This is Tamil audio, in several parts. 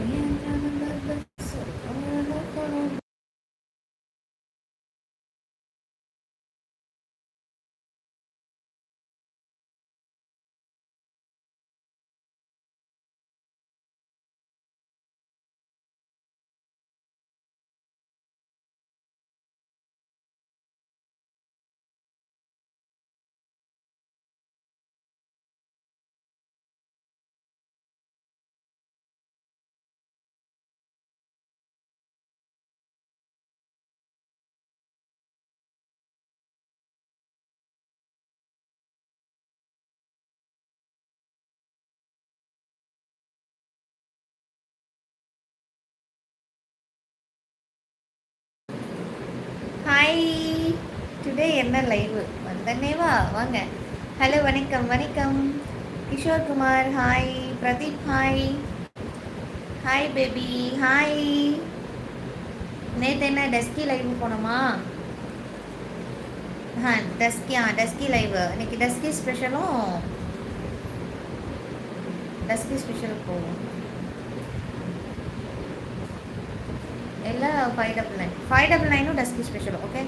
Ayan, dyan. ஹாய் டுடே என்ன லைவ் வந்தனேவா? வாங்க. ஹலோ வணக்கம் வணக்கம். Kishore Kumar hi Pradeep hi hi baby hi நேற்று என்ன டஸ்கி லைவ் போனோமா? ஆ டஸ்கி ஆ டஸ்கி லைவ் இன்னைக்கு டஸ்கி ஸ்பெஷலும் டஸ்கி ஸ்பெஷல் போவோம். ಎಲ್ಲ five double nine five double nine dusky special okay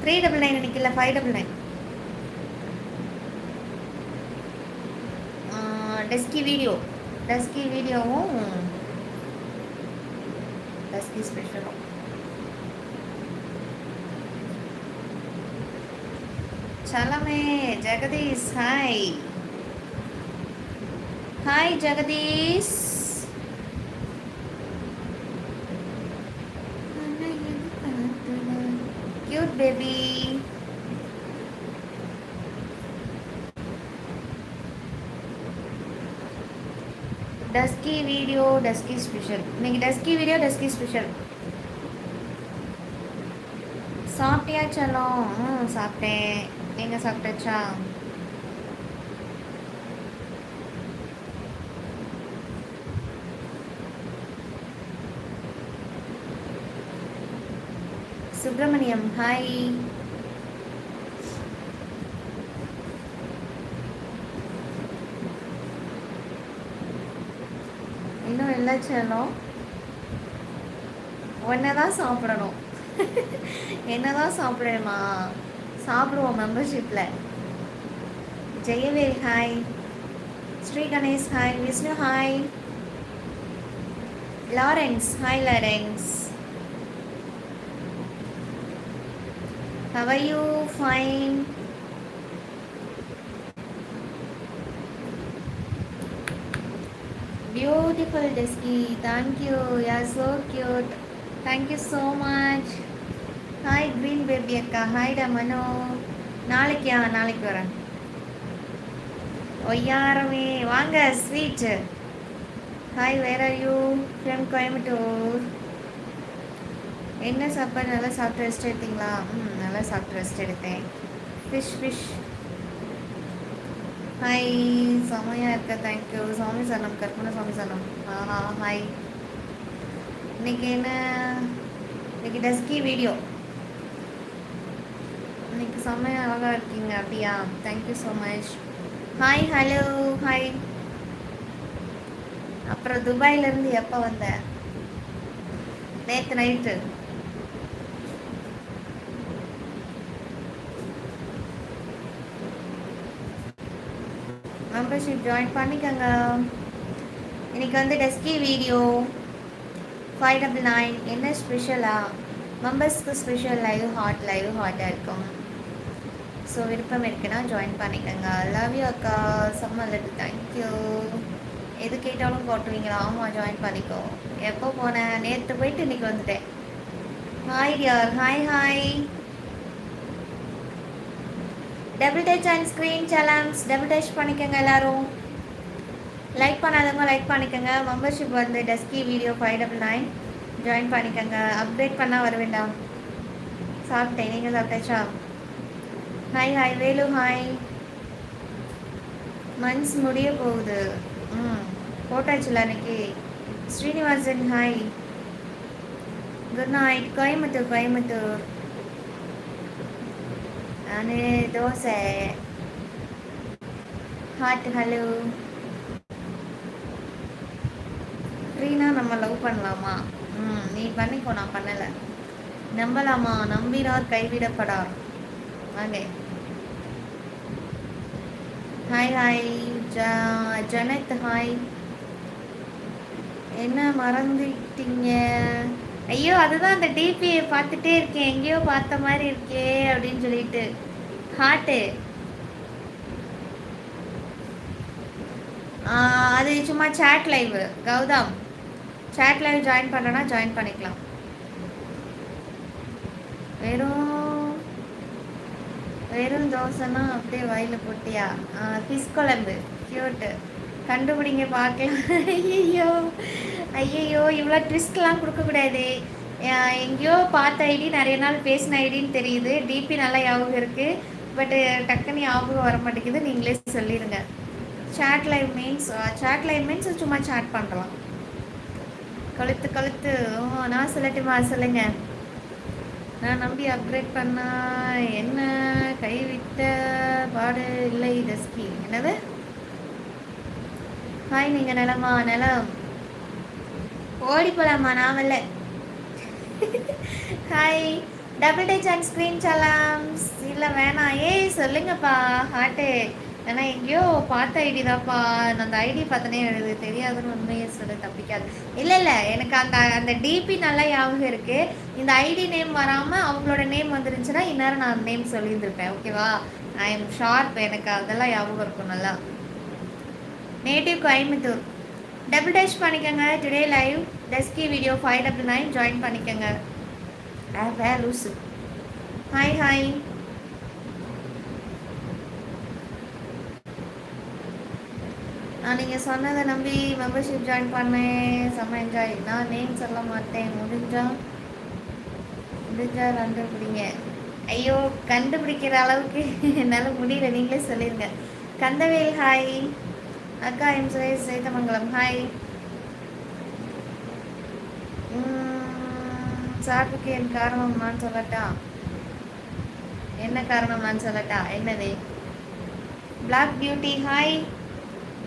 three double nine நிற்கல five double nine dusky video dusky வீடியோவும் டெஸ்கி ஸ்பெஷலும் சலமே Jagdish hi hi Jagdish cute baby dusky video dusky special இன்னைக்கு டஸ்கி வீடியோ டஸ்கி ஸ்பெஷல் சாப்பிட்டியா செல்லம் சாப்பிட்டேன் எங்கே சாப்பிட்டாச்சா சுப்பிரமணியம் ஹாய் இன்னும் இல்லை செல்லம். ஒன்றை தான் சாப்பிடணும். என்னதான் சாப்பிடணுமா சாப்பிடுவோம் மெம்பர்ஷிப்பில் Jayavel hi Sri Ganesh hi Vishnu hi Lawrence hi Lawrence How are you? Fine. Beautiful Desky. Thank you. You're so cute. Thank you so much. Hi green baby அக்கா ஹாய்டா மனோ நாளைக்கியா நாளைக்கு வரேன் ஒய்யாரமே வாங்க sweet hi where are you from Coimbatore என்ன சாப்பாடு நல்லா சாப்பிட்டு ரெஸ்ட் எடுத்தீங்களா ம் நல்லா சாப்பிட்டு ரெஸ்ட் எடுத்தேன் ஃபிஷ் ஃபிஷ் ஹாய் செமையாக இருக்க தேங்க்யூ சுவாமி சரணம் கற்பனை சுவாமி சரணம். ஆஹா ஹாய் இன்னைக்கு என்ன? இன்னைக்கு டஸ்கி வீடியோ. இன்னைக்கு செம்மையாக அழகாக இருக்கீங்க அப்படியா? Thank you so much hi hello hi அப்புறம் துபாயிலேருந்து எப்போ வந்தேன் நேற்று நைட்டு மெம்பர்ஷிப் ஜாயின் பண்ணிக்கோங்க இன்றைக்கி வந்து dusky video five double nine என்ன ஸ்பெஷலாக மெம்பர்ஸ்க்கு ஸ்பெஷல் லைவ் ஹாட் லைவ் ஹாட்டாக இருக்கும். ஸோ விருப்பம் இருக்குன்னா ஜாயின் பண்ணிக்கோங்க லவ் யூ அக்கா. செம்ம லட்டு தேங்க்யூ எது கேட்டாலும் போட்டுருவீங்களா? ஆமாம் ஜாயின் பண்ணிக்கோ. எப்போ போனேன் நேற்று போயிட்டு இன்னைக்கு வந்துட்டேன். Hi dear hi hi double touch and screen challenge double touch பண்ணிக்கோங்க எல்லோரும். லைக் பண்ணாதவங்க லைக் பண்ணிக்கோங்க. மெம்பர்ஷிப் வந்து dusky video five double nine join பண்ணிக்கோங்க. அப்டேட் பண்ணால் வர வேண்டாம். சாப்பிட்டேன். நீங்கள் சாப்பிட்டாச்சா? Hi hi Velu hi months முடிய போகுது. ம். போட்டாச்சுல அன்னைக்கு. Srinivasan hi good night Coimbatore Coimbatore. நான் தோசை ஹாட் ஹலோ ஃப்ரீனா நம்ம லவ் பண்ணலாமா? ம் நீ பண்ணிக்கோ நான் பண்ணலை. நம்பலாமா? நம்பினார் கைவிடப்படார். வாங்க. ஹாய் ஹாய் ஜ ஜனத் ஹாய் என்ன மறந்துட்டீங்க? ஐயோ அதுதான் அந்த டிபியை பார்த்துட்டே இருக்கேன். எங்கேயோ பார்த்த மாதிரி இருக்கே அப்படின்னு சொல்லிட்டு. ஹார்ட்டு அது சும்மா chat live Gautham chat live join பண்ணனா ஜாயின் பண்ணிக்கலாம். வெறும் வெறும் தோசைனா அப்படியே வாயில் போட்டியா? ஃபிஷ் குழம்பு. கியூட்டு கண்டுபிடிங்க பார்க்கலாம். ஐயோ ஐயையோ இவ்வளோ ட்விஸ்ட்லாம் கொடுக்கக்கூடாது. எங்கேயோ பார்த்த ஐடி நிறைய நாள் பேசின ஐடின்னு தெரியுது. டிபி நல்லா ஞாபகம் இருக்குது பட்டு டக்குன்னு ஞாபகம் வர மாட்டேங்குது. நீங்களே சொல்லிடுங்க chat live means chat live means சும்மா சேட் பண்ணலாம் கழுத்து கழுத்து. ஓ நான் சொல்லட்டுமா? சொல்லுங்க. நான் நம்பி அப்கிரேட் பண்ணா என்ன? கைவிட்ட பாடு இல்லை டஸ்கி என்னது? ஹாய் நீங்கள் நிலமா? நிலம். ஓடி போலாமா? நான் வரல. Hi double touch and screen சலாம்ஸ் இல்லை வேணாம். ஏய் சொல்லுங்கப்பா. ஹார்ட்டு ஏன்னா எங்கேயோ பார்த்த ஐடி தான்ப்பா. நான் அந்த ஐடி பார்த்தனே எழுது தெரியாதுன்னு உண்மையை சொல்ல தப்பிக்காது. இல்லை இல்லை. எனக்கு அந்த அந்த டிபி நல்லா ஞாபகம் இருக்குது இந்த ஐடி நேம் வராமல் அவங்களோட நேம் வந்துருந்துச்சுன்னா இந்நேரம் நான் நேம் சொல்லியிருந்திருப்பேன். ஓகேவா ஐ எம் ஷார்ப் எனக்கு அதெல்லாம் ஞாபகம் இருக்கும் நல்லா. நேட்டிவ் கோயம்புத்தூர் டபுள் டேஷ் பண்ணிக்கோங்க. Today live dusky video five double nine join பண்ணிக்கோங்க. வே லூஸு ஹாய் ஹாய் நான் நீங்கள் சொன்னதை நம்பி மெம்பர்ஷிப் ஜாயின் பண்ணேன். செம்ம என்ஜாய் நான் நேம் சொல்ல மாட்டேன். முடிஞ்சா முடிஞ்சா கண்டுபிடிங்க. ஐயோ கண்டுபிடிக்கிற அளவுக்கு என்னால் முடியல. நீங்களே சொல்லிடுங்க கந்தவேல் ஹாய் அக்கா எம் சுரேஷ் சேத்தமங்கலம் ஹாய் சாப்பிட்டுக்கு என் காரணம் நான் சொல்லட்டா? என்ன காரணம் நான் சொல்லட்டா? என்னது? Black beauty hi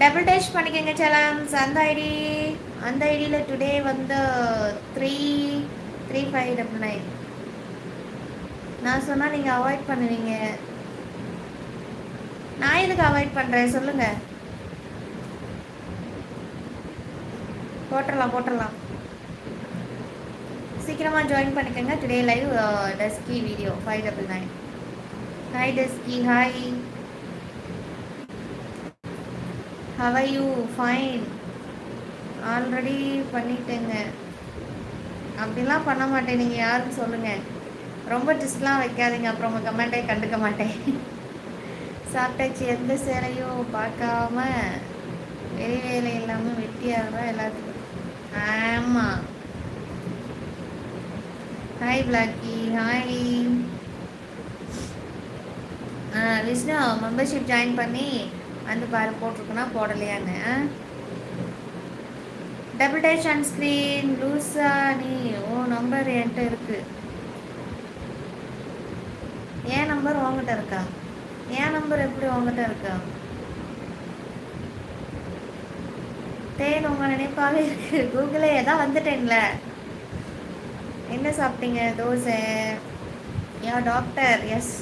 double dash பண்ணிக்கோங்க சலாம்ஸ் அந்த ஐடி அந்த ஐடியில் டுடே வந்து three three five double nine நான் சொன்னால் நீங்கள் அவாய்ட் பண்ணுவீங்க. நான் எதுக்கு அவாய்ட் பண்ணுறேன் சொல்லுங்கள் போட்டுடலாம் போட்டுடலாம் சீக்கிரமாக ஜாயின் பண்ணிக்கோங்க. Today live dusky video five double nine hi dusky hi how you fine already பண்ணிட்டேங்க. அப்படிலாம் பண்ண மாட்டேன். நீங்கள் யாருன்னு சொல்லுங்கள் ரொம்ப டிஸ்ட்லாம் வைக்காதீங்க. அப்புறம் உங்கள் கமெண்ட்டே கண்டுக்க மாட்டேன். சாப்பிட்டாச்சு. எந்த சேலையும் பார்க்காம வெளி வேலை இல்லாமல் வெட்டியாக தான் எல்லாத்துக்கும் ஆமா. Hi blackie hi Vishnu membership join பண்ணி வந்து பாரு போட்டிருக்குன்னா போடலையான்னு. டபுள் டேஷ் ஆன் ஸ்க்ரீன் லூஸா நீ ஓ நம்பர் என்கிட்ட இருக்கு. ஏன் நம்பர் உங்ககிட்ட இருக்கா? ஏன் நம்பர் எப்படி உங்ககிட்ட இருக்கா? தேன் உங்க நினைப்பாவே இருக்கு கூகுளே ஏதாவது வந்துட்டேன்ல. என்ன சாப்பிட்டீங்க? Dosa. Yeah doctor yes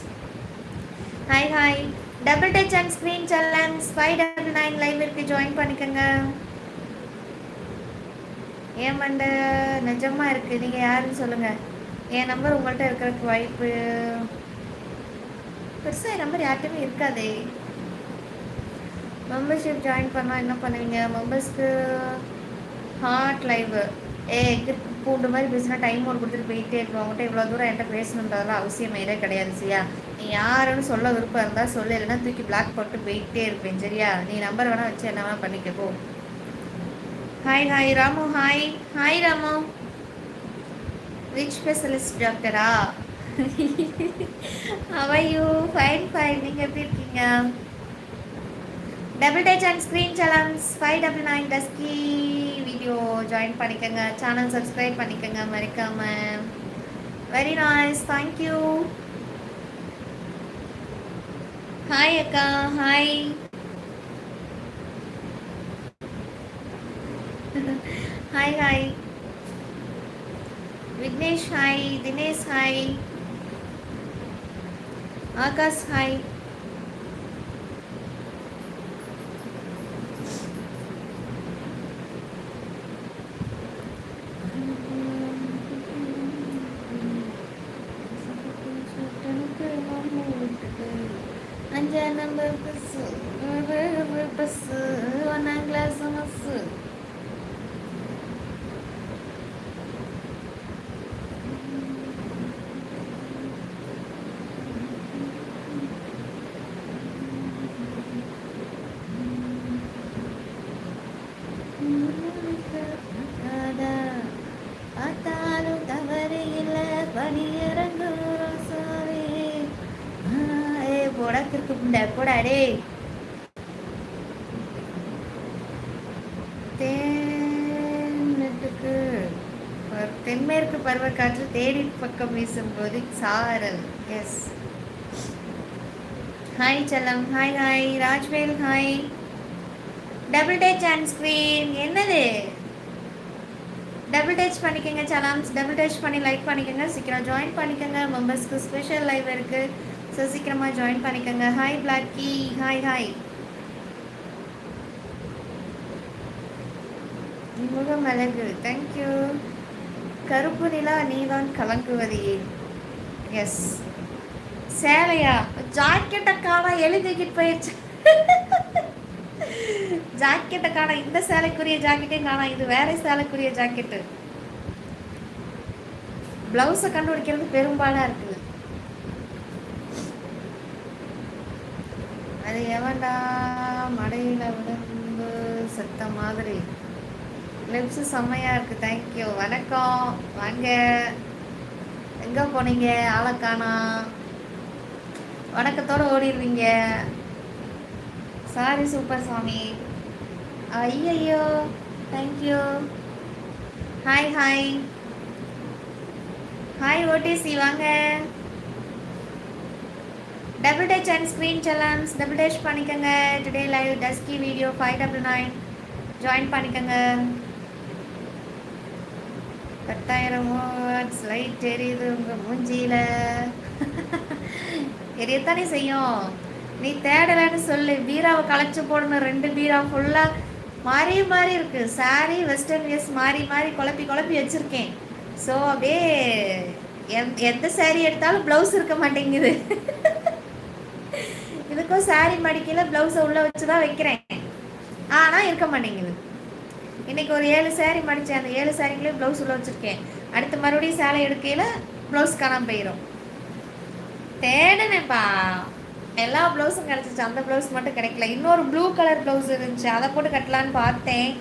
hi hi double touch and screen challenge five double nine live இருக்கு. ஜாயின் பண்ணிக்கோங்க. ஏன் மண்ட? நிஜமாக இருக்குது நீங்கள் யாருன்னு சொல்லுங்கள் என் நம்பர் உங்கள்கிட்ட இருக்கிறதுக்கு வாய்ப்பு. பெருசாக என் நம்பர் யார்கிட்டயுமே இருக்காதே. மெம்பர்ஷிப் ஜாயின் பண்ணால் என்ன பண்ணுவீங்க? மெம்பர்ஸ்க்கு ஹார்ட் லைவ் ஏ பூண்டு மாதிரி பேசினா டைம் ஒரு கொடுத்துட்டு போயிட்டே இருக்கும் அவங்ககிட்ட இவ்வளோ தூரம் என்கிட்ட பேசணுன்றதெல்லாம் அவசியமே கிடையாது சரியா? நீ யாருன்னு சொல்ல விருப்பம் இருந்தால் சொல்லு. இல்லைன்னா தூக்கி பிளாக் போட்டு போயிட்டே இருப்பேன் சரியா? நீ நம்பர் வேணால் வச்சு என்ன வேணால் பண்ணிக்க போ. Hi hi Ramu hi hi Ramu. Rich specialist டாக்டரா how are you fine fine நீங்கள் எப்படி இருக்கீங்க? Double touch and screen challenge five double nine dusky video join பண்ணிக்கோங்க. சேனல் சப்ஸ்கிரைப் பண்ணிக்கோங்க. மறக்காம. Very nice thank you hi அக்கா. Hi hi hi Vignesh hi Dinesh hi Akash hi புண்டை போடா டேய் தென்மேற்கு பருவக்காற்று தேடி பக்கம் வீசும்போது சாரல். எஸ் ஹாய் செல்லம். Hi hi Rajvel hi double touch and screen என்னது? டபுள் டச் பண்ணிக்கோங்க சலாம்ஸ் டபுள் டச் பண்ணி லைக் பண்ணிக்கோங்க. சீக்கிரம் ஜாயின் பண்ணிக்கோங்க. மெம்பர்ஸ்க்கு ஸ்பெஷல் லைவ் இருக்குது ஸோ சீக்கிரமாக ஜாயின் பண்ணிக்கோங்க. ஹாய் பிளாக்கி ஹாய் ஹாய் முகமலகு தேங்க்யூ கருப்பு நிலா நீதான் கலங்குவது எஸ் சேலையா? ஜாக்கெட்டை காணா எழுதிக்கிட்டு போயிடுச்சு ஜாக்கெட்டை காணா இந்த சேலைக்குரிய ஜாக்கெட்டே காணா. இது வேற சேலைக்குரிய ஜாக்கெட்டு ப்ளவுஸை கண்டுபிடிக்கிறது பெரும்பாலாக இருக்குது அது எவன்டா மடையில் விழுந்து செத்த மாதிரி? லிப்ஸு செம்மையாக இருக்குது தேங்க்யூ வணக்கம். வாங்க. எங்கே போனீங்க? ஆளை காணா. வணக்கத்தோடு ஓடிடுவீங்க. சாரி சூப்பர் சாமி ஐயையோ thank you hi hi hi Odissi வாங்க. Double touch and screen challenge double touch பண்ணிக்கோங்க today live dusky video five double nine join பண்ணிக்கோங்க பத்தாயிரம் வேர்ட்ஸ் லைட் எரியுது உங்கள் மூஞ்சியில். எரியத்தானே செய்யும். நீ தேடலன்னு சொல்லு. பீராவை களைச்சி போடணும். ரெண்டு பீரா ஃபுல்லாக மாறி மாறி இருக்கு. சாரி வெஸ்டர்ன் வியர்ஸ் மாறி மாறி குழப்பி குழப்பி வச்சுருக்கேன். ஸோ அப்படியே எந்த சாரீ எடுத்தாலும் ப்ளவுஸ் இருக்க மாட்டேங்குது. இதுக்கும் சாரி மடிக்கல ப்ளவுஸை உள்ளே வச்சு தான் வைக்கிறேன். ஆனால் இருக்க மாட்டேங்குது. இன்னைக்கு ஒரு ஏழு சாரி மடித்தேன் அந்த ஏழு சாரீங்களையும் ப்ளவுஸ் உள்ள வச்சுருக்கேன். அடுத்து மறுபடியும் சேலை எடுக்கையில் ப்ளவுஸ் காணாமல் போயிடும் தேடினேப்பா எல்லா ப்ளவுஸும் கிடச்சிச்சு. அந்த ப்ளவுஸ் மட்டும் கிடைக்கல. இன்னொரு ப்ளூ கலர் ப்ளவுஸ் இருந்துச்சு. அதை போட்டு கட்டலான்னு பார்த்தேன்.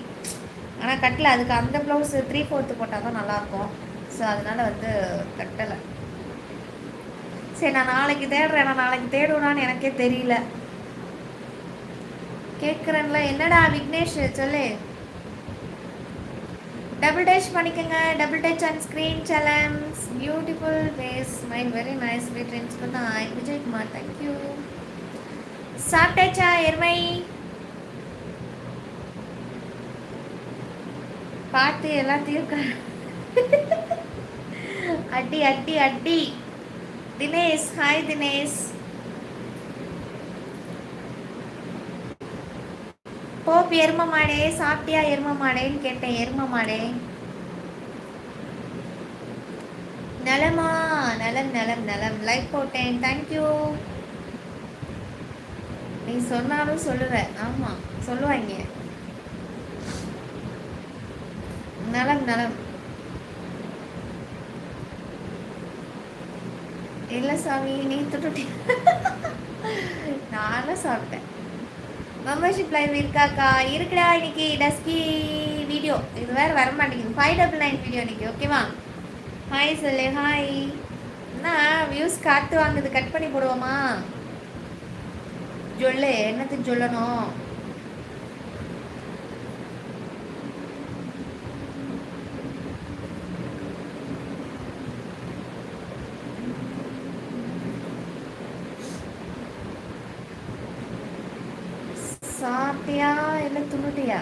ஆனால் கட்டல. அதுக்கு அந்த ப்ளவுஸ் த்ரீ ஃபோர்த்து போட்டால் தான் நல்லாயிருக்கும். ஸோ அதனால் வந்து கட்டலை. சரி நான் நாளைக்கு தேடுறேன். நான் நாளைக்கு தேடுவேனான்னு எனக்கே தெரியல. கேட்குறேன்ல என்னடா விக்னேஷ்? சொல்லு. டபுள் டச் பண்ணிக்கோங்க. Double touch and screen challenge beautiful face mind very nice very trends பண்ண ஹாய் விஜயகுமார் தேங்க்யூ சாப்பிட்டாச்சா எருமை? பார்த்து எல்லாத்தையும் அடி அடி அடி. தினேஷ் ஹாய் தினேஷ் போப் எரும மாடே சாப்பிட்டியா எரும மாடேன்னு கேட்டேன் எரும மாடே நலமா நலம் நலம் நலம். லைக் போட்டேன் தேங்க்யூ நீ சொன்னாலும் சொல்லுவ. ஆமாம் சொல்லுவாங்க நலம் நலம். இல்லை சாமி நீ தொட்டு நானும் சாப்பிட்டேன். மெம்பர்ஷிப் லைவ் இருக்காக்கா இருக்குடா இன்னைக்கு டஸ்கி வீடியோ இது வேறு வர மாட்டேங்குது ஃபைவ் டபுள் நைன் வீடியோ இன்னைக்கு ஓகேவா ஹாய் சொல்லு ஹாய் என்ன வியூஸ் காத்து வாங்குது. கட் பண்ணி போடுவோமா? சொல்லு என்னத்துக்கு சொல்லணும்? சாப்பிட்டியா இல்லை துணுட்டியா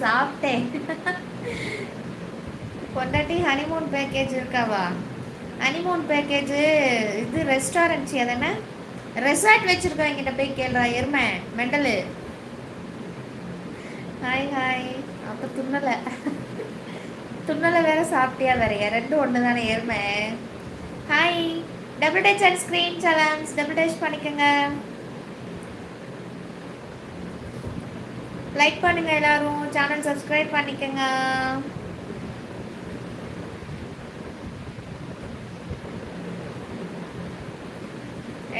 சாப்பிட்டேன். பொண்டாட்டி ஹனிமூன் பேக்கேஜ் இருக்காவா? ஹனிமூன் பேக்கேஜ் இது ரெஸ்டாரண்ட்ஸ் எதனா ரெசார்ட் வச்சிருக்கவங்கிட்ட போய் கேள்றா எருமை மெண்டலு. ஹாய் ஹாய் அப்போ துண்ணலை. துண்ணலை வேற சாப்பிட்டியா வேறையா ரெண்டும் ஒன்று தானே எருமை. Hi double touch and screen challenge double touch பண்ணிக்கோங்க. லைக் பண்ணுங்க எல்லாரும். சேனல் சப்ஸ்கிரைப் பண்ணிக்கோங்க.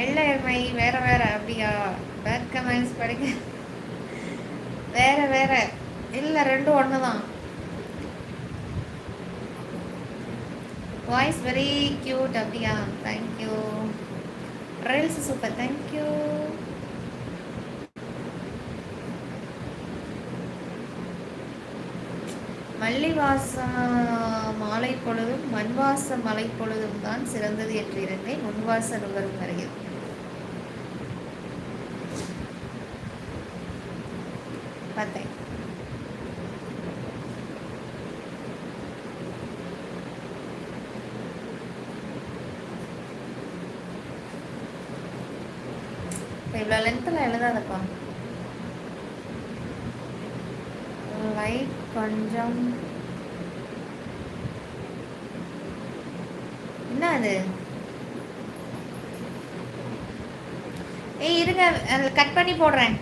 எல்லை வேற வேற. அப்படியா? பேக் கமெண்ட்ஸ் படிக்க வேற வேற. இல்லை ரெண்டும் ஒன்று தான் வாய்ஸ் வெரி க்யூட் அப்படியா thank you reels super thank you மல்லிவாச மாலை பொழுதும் மண்வாச மலை பொழுதும் தான் சிறந்தது என்று இருந்தேன் முன்வாச நுகரும் வரையில் பார்த்தேன் இவ்வளோ லென்த்தில் எழுதாதப்பா. லைட் கொஞ்சம். என்ன அது ஏய் இருங்க கட் பண்ணி போடுறேன்.